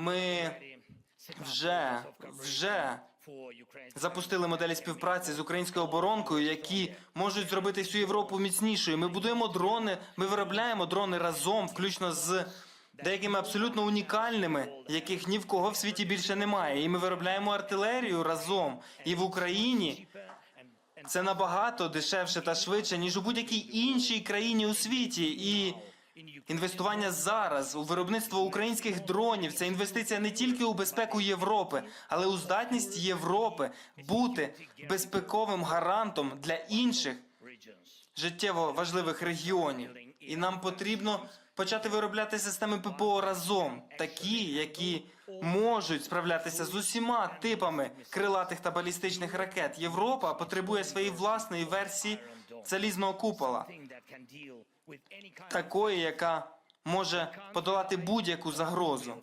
Ми вже вже запустили моделі співпраці з українською оборонкою, які можуть зробити всю Європу міцнішою. Ми будуємо дрони, ми виробляємо дрони разом, включно з деякими абсолютно унікальними, яких ні в кого в світі більше немає. І ми виробляємо артилерію разом. І в Україні це набагато дешевше та швидше, ніж у будь-якій іншій країні у світі. І інвестування зараз у виробництво українських дронів це інвестиція не тільки у безпеку Європи, але у здатність Європи бути безпековим гарантом для інших життєво важливих регіонів. І нам потрібно почати виробляти системи ППО разом, такі, які можуть справлятися з усіма типами крилатих та балістичних ракет. Європа потребує своєї власної версії залізного купола, такої, яка може подолати будь-яку загрозу.